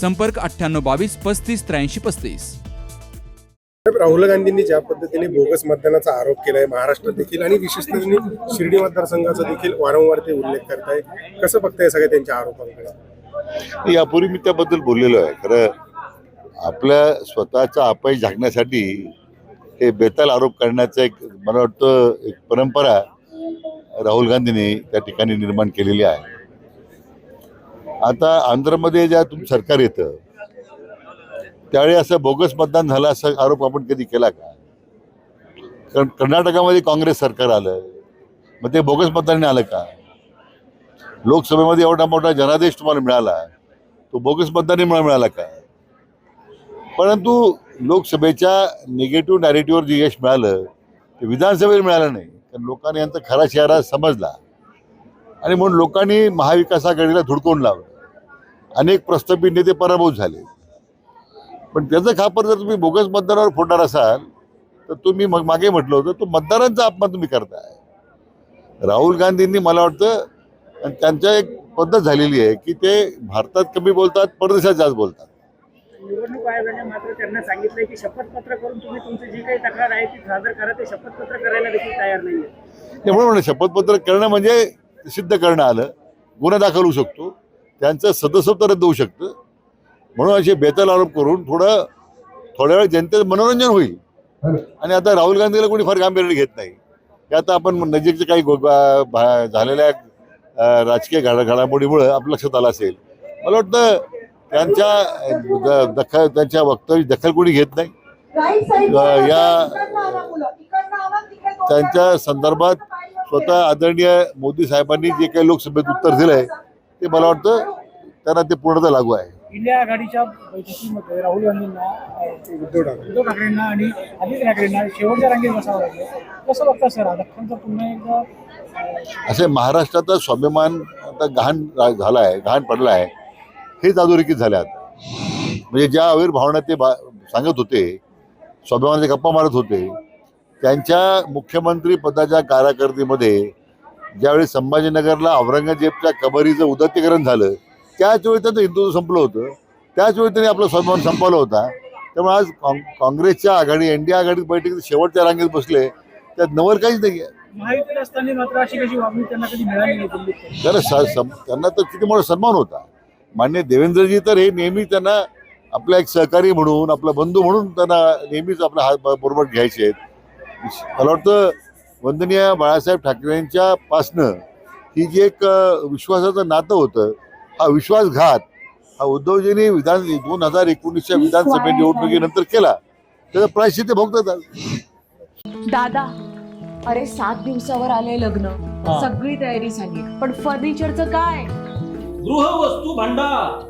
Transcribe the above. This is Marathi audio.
संपर्क अठ्ठ्याण्णव बावीस पस्तीस त्र्याऐंशी पस्तीस. राहुल गांधींनी ज्या पद्धतीने बोगस मतदानाचा आरोप केलाय महाराष्ट्रात देखील आणि विशेषतः शिर्डी मतदारसंघाचा देखील वारंवार ते उल्लेख करताय कसं बघताय सगळ्या त्यांच्या आरोपांकडे? यापूर्वी मी त्याबद्दल बोललेलो आहे. खरं आपल्या स्वतःचा अपयश झाकण्यासाठी हे बेताल आरोप करण्याचं एक मला वाटतं एक परंपरा राहुल गांधींनी त्या ठिकाणी निर्माण केलेली आहे. आता आंध्रमध्ये ज्या तुम सरकार येतं त्यावेळी असं बोगस मतदान झालं असा आरोप आपण कधी केला का? कारण कर्नाटकामध्ये काँग्रेस सरकार आलं मग ते बोगस मतदान आलं का? लोकसभेमध्ये एवढा मोठा जनादेश तुम्हाला मिळाला तो बोगस मतदानामुळे मिळाला का? परंतु लोकसभेच्या निगेटिव्ह नॅरेटिव्हवर जे यश मिळालं ते विधानसभेला मिळालं नाही कारण लोकांनी यांचा खरा चेहरा समजला. आणि म्हणून लोकांनी महाविकास आघाडीला धुडकून लावलं. अनेक प्रस्थापित नेते पराभूत झाले. पण त्याचं खापर जर तुम्ही बोगस मतदानावर फोडणार असाल तर तुम्ही मग मागे म्हटलं होतं तो मतदारांचा अपमान तुम्ही करताय. राहुल गांधींनी मला वाटतं त्यांच्या एक पद्धत झालेली आहे की ते भारतात कमी बोलतात परदेशात जास्त बोलतात. निवडणूक आयोगाने मात्र त्यांना सांगितलंय की शपथपत्र करून तुम्ही तुमची जी काही तक्रार आहे ती सादर करा ते शपथपत्र करायला देखील तयार त्यामुळे म्हणलं शपथपत्र करणं म्हणजे सिद्ध करणं आलं गुन्हा दाखल होऊ शकतो त्यांचं सदस्यत्व रद्द होऊ शकतं. म्हणून असे बेताल आरोप करून थोडं थोड्या वेळ जनतेचं मनोरंजन होईल. आणि आता राहुल गांधीला कोणी फार गांभीर्याने घेत नाही. ते आता आपण नजीकच्या काही झालेल्या राजकीय घडा घडामोडीमुळं आपल्या लक्षात आलं असेल. मला वाटतं त्यांच्या दखल त्यांच्या वक्तव्य दखल कोणी घेत नाही. या त्यांच्या संदर्भात स्वतः आदरणीय मोदी साहेबांनी जे काही लोकसभेत उत्तर दिलंय ते मला वाटतं त्यांना ते पूर्णतः लागू आहे. इंडिया आघाडीच्या बैठकीमध्ये राहुल गांधींना उद्धव ठाकरे उद्धव ठाकरेंना आणि आदित्य ठाकरेंना शेवटच्या रांगेत बसावं लागलं. कसं बघता सर पुन्हा एकदा असे महाराष्ट्राचा स्वाभिमान आता रा- झाला आहे गहाण पडला आहे हेच अधोरेखित झाले आता. म्हणजे ज्या आविर्भावना ते सांगत होते स्वाभिमानाचे गप्पा मारत होते त्यांच्या मुख्यमंत्री पदाच्या कारकिर्दीमध्ये ज्यावेळी संभाजीनगरला औरंगजेबच्या कबरीचं उदात्तीकरण झालं त्याच वेळी त्यांचं हिंदुत्व संपलं होतं. त्याच वेळी त्यांनी आपला स्वाभिमान संपवला होता. त्यामुळे आज काँग काँग्रेसच्या आघाडी एन डी आघाडी बैठकीत शेवटच्या रांगेत बसले त्यात नवर काहीच नाही त्यांना तर किती मोठा सन्मान होता. मान्य देवेंद्रजी तर हे नेहमी त्यांना आपला एक सहकारी म्हणून आपला बंधू म्हणून त्यांना नेहमीच आपला हात बरोबर घ्यायचे आहेत. मला वाटतं वंदनीय बाळासाहेब ठाकरेंच्या पासनं ही जी एक विश्वासाचं नातं होतं हा विश्वासघात हा उद्धवजींनी विधान दोन हजार एकोणीसच्या विधानसभा निवडणुकीनंतर केला. त्याचं प्रायश्चित्त ते भोगतात. दादा अरे सात दिवसावर आले लग्न. सगळी तयारी झाली. पण फर्निचरचं काय? गृहवस्तू भांडार.